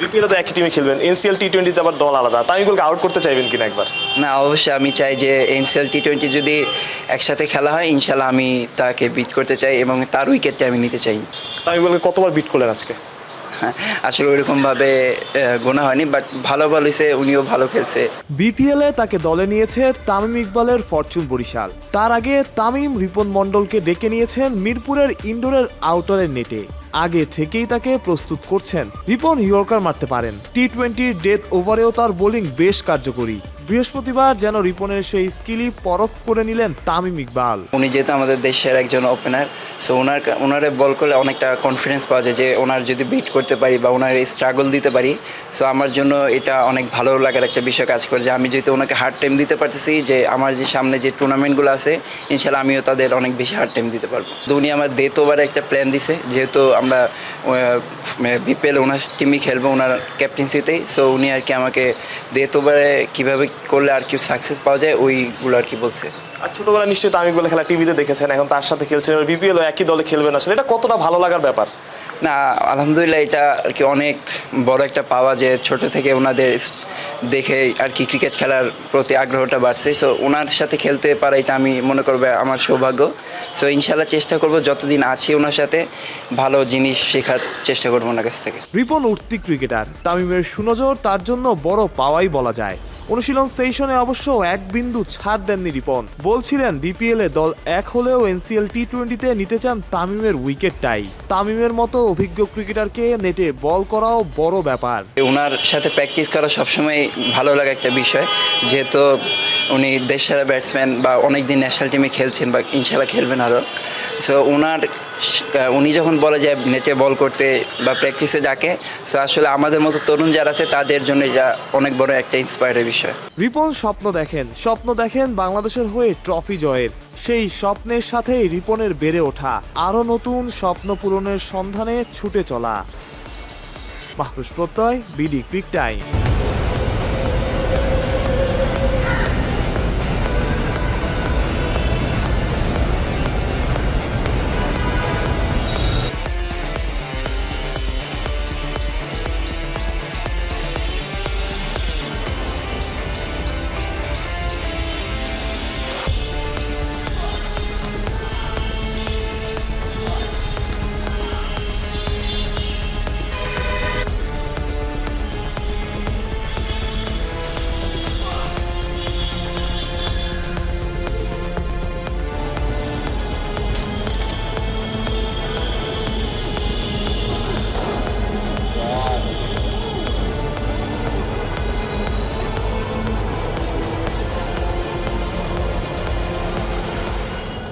বিপিএলে তো একই টিমে খেলবেন। এনসিএল টি টোয়েন্টিতে আবার দল আলাদা। আউট করতে চাইবেন কিনা একবার? না অবশ্যই আমি চাই যে এনসিএল টি টোয়েন্টি যদি একসাথে খেলা হয় ইনশাল্লাহ আমি তাকে বিট করতে চাই এবং তার উইকেটটা আমি নিতে চাই। কতবার বিট করলেন আজকে? হ্যাঁ, আসলে ওইরকমভাবে গোনা হয়নি বাট ভালো বলেছে উনিও ভালো খেলছে। বিপিএল এ তাকে দলে নিয়েছে তামিম ইকবালের ফরচুন বরিশাল। তার আগে তামিম রিপন মণ্ডলকে ডেকে নিয়েছেন মিরপুরের ইনডোরের আউটারের নেটে। আগে থেকেই তাকে প্রস্তুত করছেন। রিপন ইয়র্কার মারতে পারেন। টি টোয়েন্টির ডেথ ওভারেও তার বোলিং বেশ কার্যকরী। বৃহস্পতিবার যেন রিপনের সেই স্কিলই পরখ করে নিলেন তামিম ইকবাল। উনি যেহেতু আমাদের দেশের একজন ওপেনার সো ওনার ওনারে বল করলে অনেকটা কনফিডেন্স পাওয়া যায় যে ওনার যদি বিট করতে পারি বা ওনার স্ট্রাগল দিতে পারি সো আমার জন্য এটা অনেক ভালো লাগার একটা বিষয় কাজ করে যে আমি যেহেতু ওনাকে হার্ড টাইম দিতে পারতেছি, যে আমার যে সামনে যে টুর্নামেন্টগুলো আছে, ইনশাল্লাহ আমিও তাদের অনেক বেশি হার্ড টাইম দিতে পারব। তো উনি আমার ডেথ ওভারে একটা প্ল্যান দিছে, যেহেতু আমরা বিপিএল ওনার টিমই খেলব, ওনার ক্যাপ্টেন্সিতেই সো উনি আর কি আমাকে ডেথ ওভারে কীভাবে করলে আর কি সাকসেস পাওয়া যায় ওইগুলো আর কি বলছে। আর ছোটবেলায় নিশ্চয়ই তামিম ইকবালের খেলা টিভিতে দেখেছেন এখন তার সাথে খেলছেন বিপিএল একই দলে খেলবেন আসলে এটা কতটা ভালো লাগার ব্যাপার? না আলহামদুলিল্লাহ এটা আর কি অনেক বড় একটা পাওয়া যে ছোট থেকে ওনাদের দেখে আর কি ক্রিকেট খেলার প্রতি আগ্রহটা বাড়ছে। সো ওনার সাথে খেলতে পারা এটা আমি মনে করব আমার সৌভাগ্য। সো ইনশাল্লাহ চেষ্টা করব যতদিন আছি ওনার সাথে ভালো জিনিস শেখার চেষ্টা করব ওনার কাছ থেকে। রিপন উঠতি ক্রিকেটার তামিমের সুনজর তার জন্য বড় পাওয়াই বলা যায়। অনুশীলন স্টেশনে অবশ্য এক বিন্দু ছাড় দেননি রিপন। বলছিলেন বিপিএল এ দল এক হলেও এনসিএল টি টোয়েন্টিতে নিতে চান তামিমের উইকেটটাই তামিমের মতো অভিজ্ঞ ক্রিকেটারকে নেটে বল করাও বড় ব্যাপার। ওনার সাথে প্র্যাকটিস করা সবসময় ভালো লাগা একটা বিষয়। যেহেতু উনি দেশ সেরা ব্যাটসম্যান বা অনেক দিন ন্যাশনাল টিমে খেলছেন বা ইনশাল্লাহ খেলবেন আরও। সো ওনার উনি যখন বলে যায় নেটে বল করতে বা প্র্যাকটিসে ডাকে সো আসলে আমাদের মতো তরুণ যারা আছে, তাদের জন্য এটা অনেক বড় একটা ইন্সপায়ারের বিষয়। রিপন স্বপ্ন দেখেন স্বপ্ন দেখেন বাংলাদেশের হয়ে ট্রফি জয়ের। সেই স্বপ্নের সাথেই রিপনের বেড়ে ওঠা আরও নতুন স্বপ্ন পূরণের সন্ধানে ছুটে চলা। মাহরুষ প্রত্যয়, বিডি, ক্রিক টাইম।